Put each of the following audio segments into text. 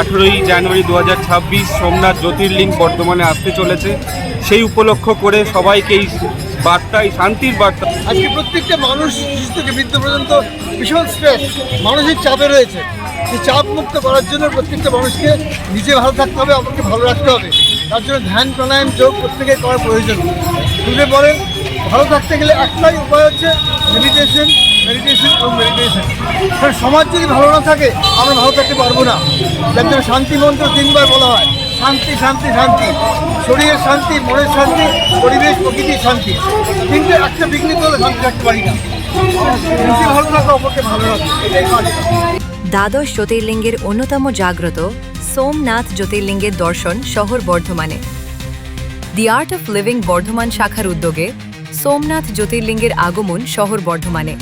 আঠেরোই জানুয়ারি দু হাজার ছাব্বিশ সোমনাথ জ্যোতির্লিঙ্গ বর্ধমানে আসতে চলেছে। সেই উপলক্ষ করে সবাইকে এই বার্তা, এই শান্তির বার্তা। আজকে প্রত্যেকটা মানুষ শিশু থেকে বৃদ্ধ পর্যন্ত ভীষণ স্ট্রেস মানসিক চাপে রয়েছে। সেই চাপ মুক্ত করার জন্য প্রত্যেকটা মানুষকে নিজে ভালো থাকতে হবে আমাকে ভালো রাখতে হবে। তার জন্য ধ্যান, প্রাণায়াম, যোগ প্রত্যেকে করা প্রয়োজন। তুলে বলেন, ভালো থাকতে গেলে একটাই উপায় হচ্ছে মেডিটেশন মেডিটেশন সমাজ যদি ভালো না থাকে, আমরা ভালো থাকতে পারব না। জন্য শান্তি মন্ত্র তিনবার বলা হয়। শান্তি শান্তি শান্তি। শরীরের শান্তি, মনের শান্তি, পরিবেশ, প্রকৃতির শান্তি। কিন্তু একটা বিঘ্নিত হলে শান্তি থাকতে পারি না। দ্বাদশ জ্যোতির্লিঙ্গের অন্যতম জাগ্রত সোমনাথ জ্যোতির্লিঙ্গের দর্শন শহর বর্ধমানে। The art of living Bardhaman শাখার উদ্যোগে সোমনাথ জ্যোতির্লিঙ্গের আগমন শহর বর্ধমানে।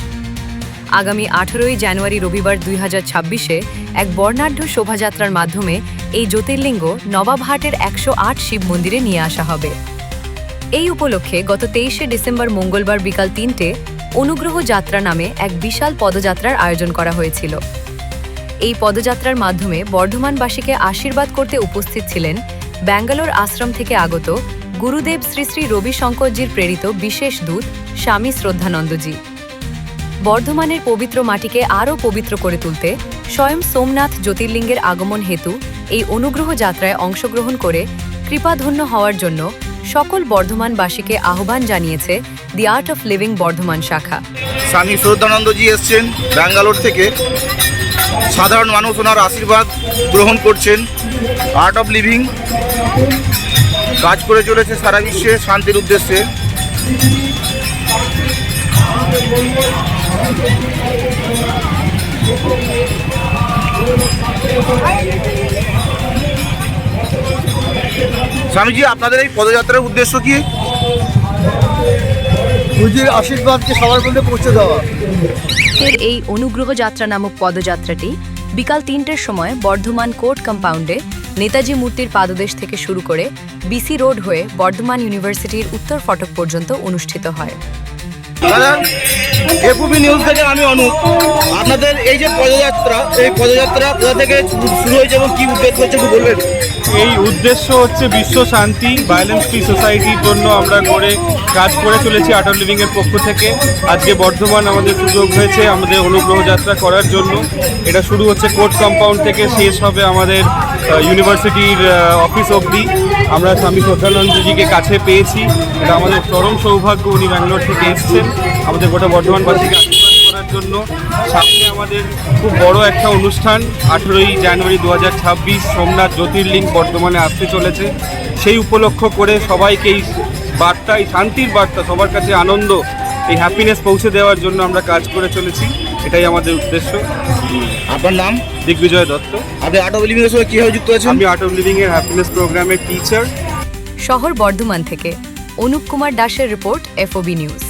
আগামী আঠারোই জানুয়ারি রবিবার দুই হাজার ছাব্বিশে এক বর্ণাঢ্য শোভাযাত্রার মাধ্যমে এই জ্যোতির্লিঙ্গ নবাবহাটের একশো আট শিব মন্দিরে নিয়ে আসা হবে। এই উপলক্ষে গত তেইশে ডিসেম্বর মঙ্গলবার বিকাল তিনটে অনুগ্রহ যাত্রা নামে এক বিশাল পদযাত্রার আয়োজন করা হয়েছিল। এই পদযাত্রার মাধ্যমে বর্ধমানবাসীকে আশীর্বাদ করতে উপস্থিত ছিলেন ব্যাঙ্গালোর আশ্রম থেকে আগত গুরুদেব শ্রী শ্রী রবিশঙ্করজির প্রেরিত বিশেষ দূত স্বামী শ্রদ্ধানন্দজি। বর্ধমানের পবিত্র মাটিকে আরও পবিত্র করে তুলতে স্বয়ং সোমনাথ জ্যোতির্লিঙ্গের আগমন হেতু এই অনুগ্রহ যাত্রায় অংশগ্রহণ করে কৃপাধন্য হওয়ার জন্য সকল বর্ধমানবাসীকে আহ্বান জানিয়েছে the art of living Bardhaman শাখা। স্বামী শ্রদ্ধানন্দজি এসছেন ব্যাঙ্গালোর থেকে। সাধারণ মানুষ ওনার আশীর্বাদ গ্রহণ করছেন। আর্ট অফ লিভিং কাজ করে চলেছে সারা বিশ্বে শান্তির উদ্দেশ্যে। স্বামীজি আপনাদের এই পদযাত্রার উদ্দেশ্য কি? গুরুজির আশীর্বাদকে সবার মধ্যে পৌঁছে দেওয়া। এর এই অনুগ্রহ যাত্রা নামক পদযাত্রাটি বিকাল তিনটের সময় বর্ধমান কোর্ট কম্পাউন্ডে নেতাজি মূর্তির পাদদেশ থেকে শুরু করে বিসি রোড হয়ে বর্ধমান ইউনিভার্সিটির উত্তর ফটক পর্যন্ত অনুষ্ঠিত হয়। দাদা একুবি নিউজ থেকে আমি অনুপ। আপনাদের এই যে পদযাত্রা, এই পদযাত্রা কোথা থেকে শুরু- হয়েছে এবং কি উদ্দেশ্য হচ্ছে একটু বলবেন? এই উদ্দেশ্য হচ্ছে বিশ্ব শান্তি ভায়োলেন্স ফ্রি সোসাইটির জন্য আমরা করে কাজ করে চলেছি আটল লিভিংয়ের পক্ষ থেকে। আজকে বর্ধমান আমাদের সুযোগ হয়েছে আমাদের অনুগ্রহ যাত্রা করার জন্য। এটা শুরু হচ্ছে কোর্ট কম্পাউন্ড থেকে, শেষ হবে আমাদের ইউনিভার্সিটির অফিস অবধি। আমরা স্বামী শ্রদ্ধানন্দজিকে কাছে পেয়েছি। এটা আমাদের চরম সৌভাগ্য, উনি ব্যাঙ্গালোর থেকে এসছেন। আমাদের গোটা বর্ধমানবাসীকে আশীর্বাদ করার জন্য। সামনে আমাদের খুব বড় একটা অনুষ্ঠান, আঠেরোই জানুয়ারি দু হাজার ছাব্বিশ, সোমনাথ জ্যোতির্লিঙ্গ বর্ধমানে আসতে চলেছে। সেই উপলক্ষ করে সবাইকে এই বার্তা, এই শান্তির বার্তা, সবার কাছে আনন্দ এই হ্যাপিনেস পৌঁছে দেওয়ার জন্য আমরা কাজ করে চলেছি এটাই আমাদের উদ্দেশ্য। আপনার নাম? দিগ্বিজয় দত্ত। আপনি আর্ট অফ লিভিং এর সঙ্গে কীভাবে যুক্ত আছেন? আমি আর্ট অফ লিভিং এর হ্যাপিনেস প্রোগ্রামের টিচার শহর বর্ধমান থেকে অনুপ কুমার দাসের রিপোর্ট এফওবি নিউজ